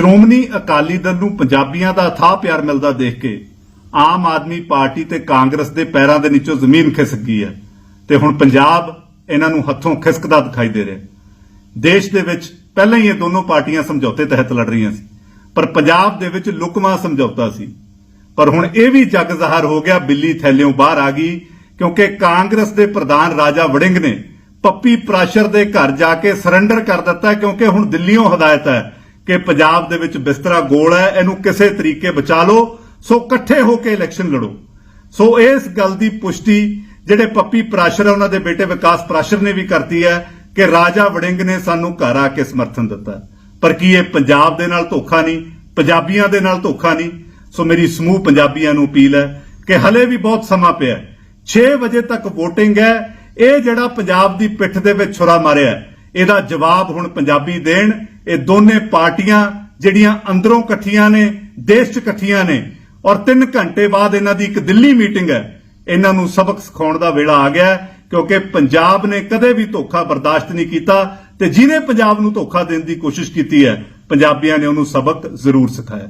ਸ਼੍ਰੋਮਣੀ ਅਕਾਲੀ ਦਲ ਨੂੰ ਪੰਜਾਬੀਆਂ ਦਾ ਅਥਾਹ ਪਿਆਰ ਮਿਲਦਾ ਦੇਖ ਕੇ ਆਮ ਆਦਮੀ ਪਾਰਟੀ ਤੇ ਕਾਂਗਰਸ ਦੇ ਪੈਰਾਂ ਦੇ ਨੀਚੋਂ ਜ਼ਮੀਨ ਖਿਸਕ ਗਈ ਹੈ ਤੇ ਹੁਣ ਪੰਜਾਬ ਇਹਨਾਂ ਨੂੰ ਹੱਥੋਂ ਖਿਸਕਦਾ ਦਿਖਾਈ ਦੇ ਰਿਹਾ ਦੇਸ਼ ਦੇ ਵਿੱਚ ਪਹਿਲਾਂ ਹੀ ਇਹ ਦੋਨੋਂ ਪਾਰਟੀਆਂ ਸਮਝੌਤੇ ਤਹਿਤ ਲੜ ਰਹੀਆਂ ਸੀ, ਪਰ ਪੰਜਾਬ ਦੇ ਵਿੱਚ ਲੁਕਮਾ ਸਮਝੌਤਾ ਸੀ। ਪਰ ਹੁਣ ਇਹ ਵੀ ਜੱਗ ਜ਼ਾਹਰ ਹੋ ਗਿਆ, ਬਿੱਲੀ ਥੈਲਿਓਂ ਬਾਹਰ ਆ ਗਈ, ਕਿਉਂਕਿ ਕਾਂਗਰਸ ਦੇ ਪ੍ਰਧਾਨ ਰਾਜਾ ਵੜਿੰਗ ਨੇ ਪੱਪੀ ਪ੍ਰਾਸ਼ਰ ਦੇ ਘਰ ਜਾ ਕੇ ਸਰੈਂਡਰ ਕਰ ਦਿੱਤਾ, ਕਿਉਂਕਿ ਹੁਣ ਦਿੱਲੀੋਂ ਹਦਾਇਤ ਹੈ ਕਿ ਪੰਜਾਬ ਦੇ ਵਿੱਚ ਬਿਸਤਰਾ ਗੋਲ ਹੈ, ਇਹਨੂੰ ਕਿਸੇ ਤਰੀਕੇ ਬਚਾ ਲਓ। ਸੋ ਇਕੱਠੇ ਹੋ ਕੇ ਇਲੈਕਸ਼ਨ ਲੜੋ। ਸੋ ਇਸ ਗੱਲ ਦੀ ਪੁਸ਼ਟੀ ਜਿਹੜੇ ਪੱਪੀ ਪ੍ਰਾਸ਼ਰ ਉਹਨਾਂ ਦੇ ਬੇਟੇ ਵਿਕਾਸ ਪ੍ਰਾਸ਼ਰ ਨੇ ਵੀ ਕਰਤੀ ਹੈ ਕਿ ਰਾਜਾ ਵੜਿੰਗ ਨੇ ਸਾਨੂੰ ਘਰ ਆ ਕੇ ਸਮਰਥਨ ਦਿੱਤਾ। ਪਰ ਕੀ ਇਹ ਪੰਜਾਬ ਦੇ ਨਾਲ ਧੋਖਾ ਨਹੀਂ? ਪੰਜਾਬੀਆਂ ਦੇ ਨਾਲ ਧੋਖਾ ਨਹੀਂ? ਸੋ ਮੇਰੀ ਸਮੂਹ ਪੰਜਾਬੀਆਂ ਨੂੰ ਅਪੀਲ ਹੈ ਕਿ ਹਲੇ ਵੀ ਬਹੁਤ ਸਮਾਂ ਪਿਆ ਹੈ। 6 ਵਜੇ ਤੱਕ VOTING ਹੈ। ਇਹ ਜਿਹੜਾ ਪੰਜਾਬ ਦੀ ਪਿੱਠ ਦੇ ਵਿੱਚ ਛੁਰਾ ਮਾਰਿਆ ਇਹਦਾ ਜਵਾਬ ਹੁਣ ਪੰਜਾਬੀ ਦੇਣ। ਇਹ ਦੋਨੇ ਪਾਰਟੀਆਂ ਜਿਹੜੀਆਂ ਅੰਦਰੋਂ ਇਕੱਠੀਆਂ ਨੇ, ਦੇਸ਼ 'ਚ ਇਕੱਠੀਆਂ ਨੇ। ਔਰ 3 ਘੰਟੇ ਬਾਅਦ ਇਹਨਾਂ ਦੀ ਇੱਕ ਦਿੱਲੀ ਮੀਟਿੰਗ ਹੈ। ਇਹਨਾਂ ਨੂੰ ਸਬਕ ਸਿਖਾਉਣ ਦਾ ਵੇਲਾ ਆ ਗਿਆ ਕਿਉਂਕਿ ਪੰਜਾਬ ਨੇ ਕਦੇ ਵੀ ਧੋਖਾ ਬਰਦਾਸ਼ਤ ਨਹੀਂ ਕੀਤਾ ਤੇ ਜਿਹਨੇ ਪੰਜਾਬ ਨੂੰ ਧੋਖਾ ਦੇਣ ਦੀ ਕੋਸ਼ਿਸ਼ ਕੀਤੀ ਹੈ, ਪੰਜਾਬੀਆਂ ਨੇ ਉਹਨੂੰ ਸਬਕ ਜ਼ਰੂਰ ਸਿਖਾਇਆ।